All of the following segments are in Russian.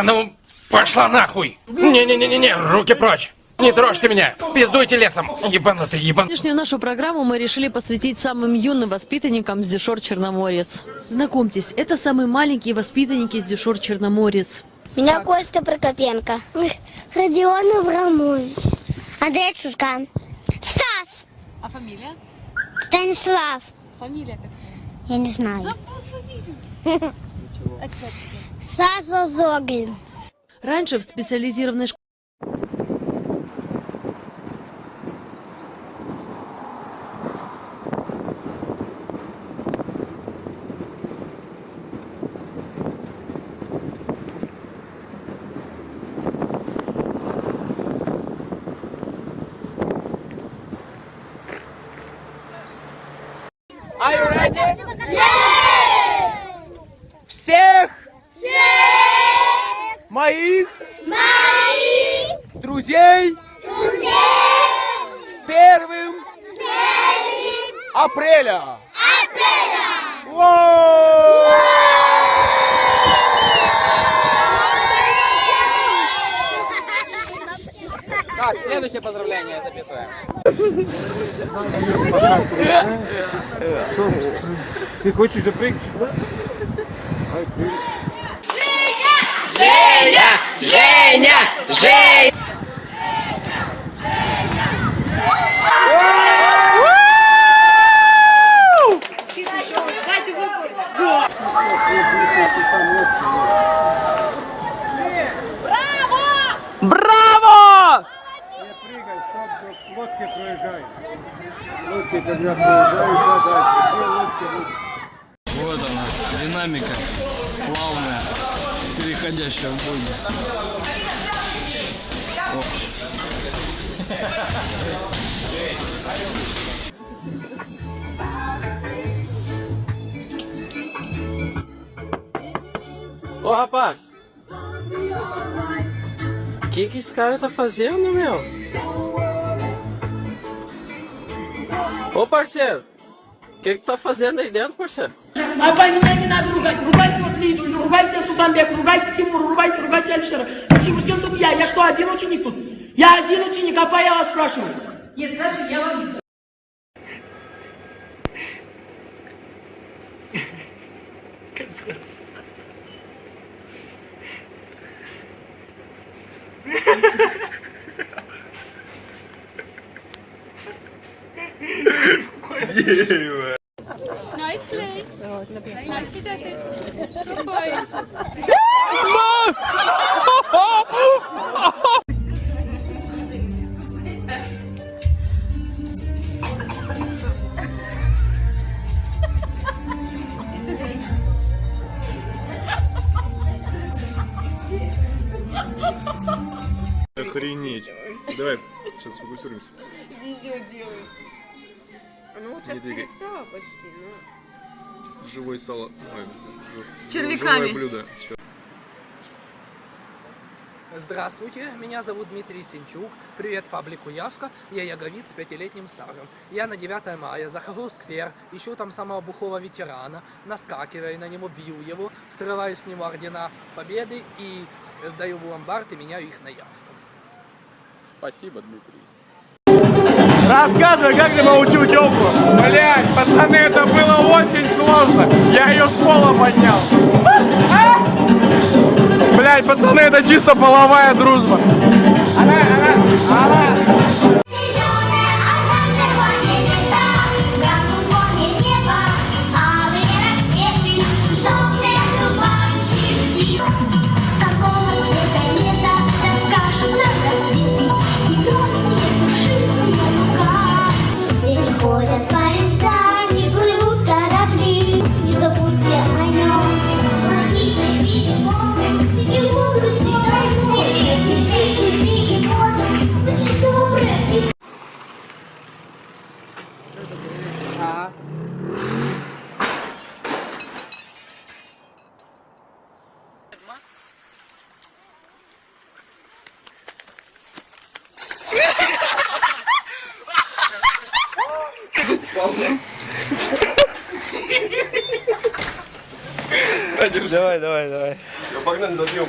Да ну, пошла нахуй! Не-не-не-не, руки прочь! Не трожьте меня! Пиздуйте лесом! Ебанутый, ебан... Сегодняшнюю нашу программу мы решили посвятить самым юным воспитанникам с Дюшор Черноморец. Знакомьтесь, это самый маленький воспитанник из Дюшор Черноморец. Меня Костя Прокопенко. Родион Абрамович. Андрей Чушкан. Стас. А фамилия? Станислав. Фамилия какая? Я не знаю. Саса Зогин. Раньше в специализированной школе Моих! Друзей! С первым! Апреля! Апреля! Так, следующее поздравление записываем. Ты хочешь запрыгнуть? Браво! переходящая в бой. Ô rapaz! O que, que esse cara tá fazendo, meu? Ô parceiro! O que, que tá fazendo aí dentro, parceiro? А война не надо ругать. Ругайте вот Лиду, ругайте Султанбек, ругайте Тимур, ругайте, ругайте Алишера. Почему, чем тут я? Я что, один ученик тут? Я один ученик, а я вас спрашиваю. Нет, Саша, я вам... Охренеть. Давай, сейчас фокусируемся. Видео делают. Ну, вот сейчас перестала почти, но... Живой салат. Ой, С червяками. Живое блюдо. Здравствуйте, меня зовут Дмитрий Синчук. Привет паблику Яшка. Я яговид с пятилетним стажем. Я на 9 мая захожу в сквер, ищу там самого бухого ветерана, наскакиваю на него, бью его, срываю с него ордена победы и сдаю в ломбард и меняю их на Яшку. Спасибо, Дмитрий. Рассказывай, как ты научил телку? Блять, пацаны, это было очень сложно. Я ее с пола поднял. Блять, пацаны, это чисто половая дружба. Давай, давай, давай. Погнали, забьем.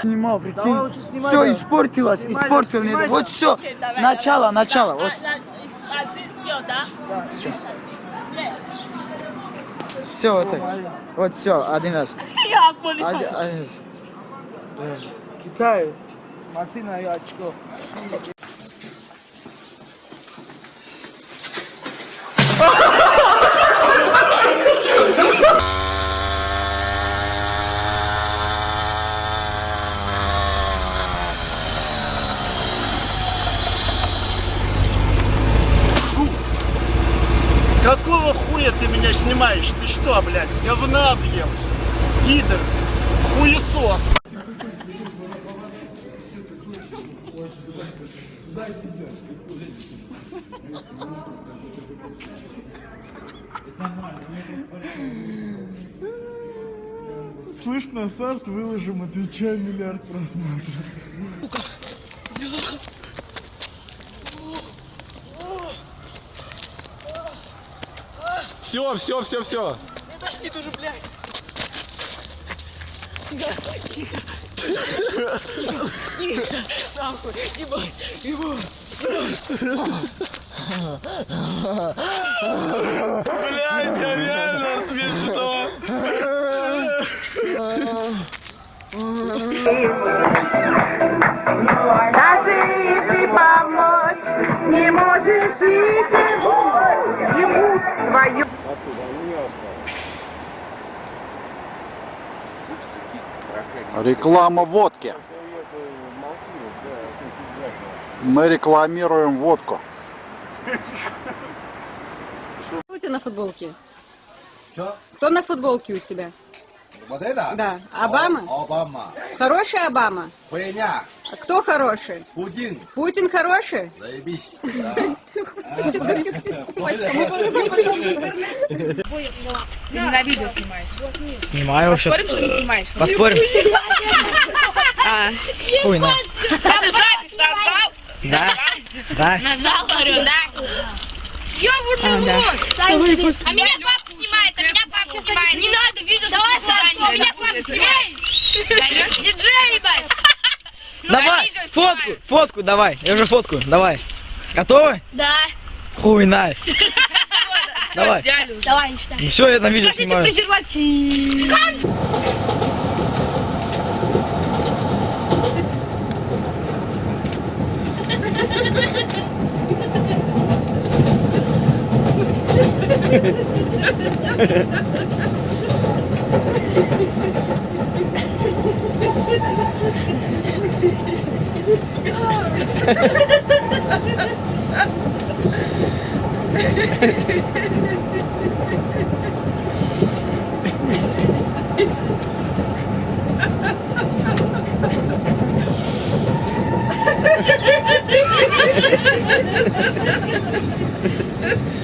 Снимал, прикинь. Все испортилось, испортил. мне. Вот все, начало, начало. Вот. Все, вот так. Вот все, один раз. Один, один раз. Китай. Смотри на очко. Какого хуя ты меня снимаешь? Ты что, блядь, говна объелся? Питер, хуесос. Слышь, на старт выложим, отвечай, миллиард просмотров. Все, все, все, все. Блядь, я реально смешно. Даже и ты помочь не можешь жить ему твою. Реклама водки. Мы рекламируем водку. Кто у тебя на футболке? Кто на футболке у тебя? Вот это? Да. Обама? Обама. Хороший Обама? Хуйня. А кто хороший? Путин. Путин хороший? Заебись. Ты не на видео снимаешь. Снимаю вообще. Спорим, что не снимаешь? Поспорим? Хуй, на. А ты запись нажал? Да? Да? Нажал, говорю, да? Ёбаный рот! А меня папа снимает. Не надо, видео Давай, Саш, меня папа снимает. Диджей, ебать! Ну, Давай, фотку, фотку давай. Я уже фотку, давай. Готовы? Да. Хуй, на. Давай. Давай. Ну все, я на видео Скажите снимаю. презерватив. Ha ha ハハハハ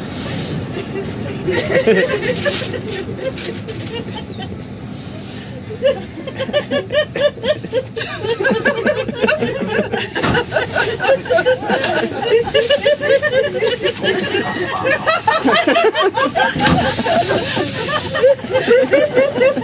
ハハハハ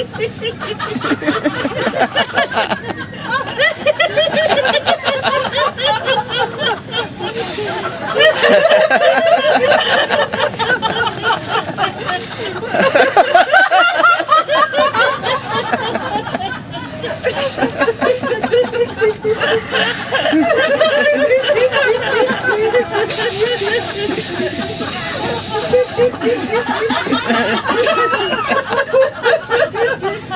Ha ha ha ha!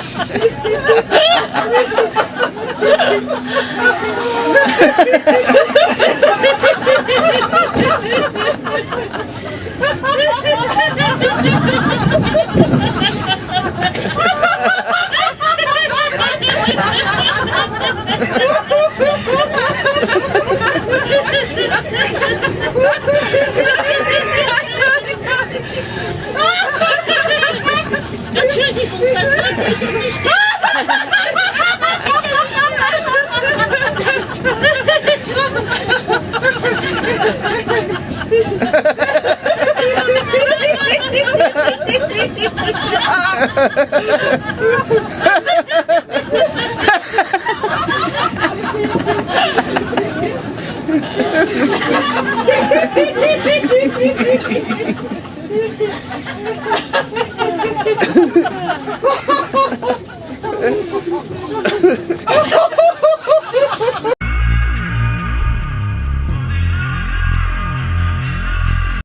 Ha ha ha ha ha! Eu tiro de conta,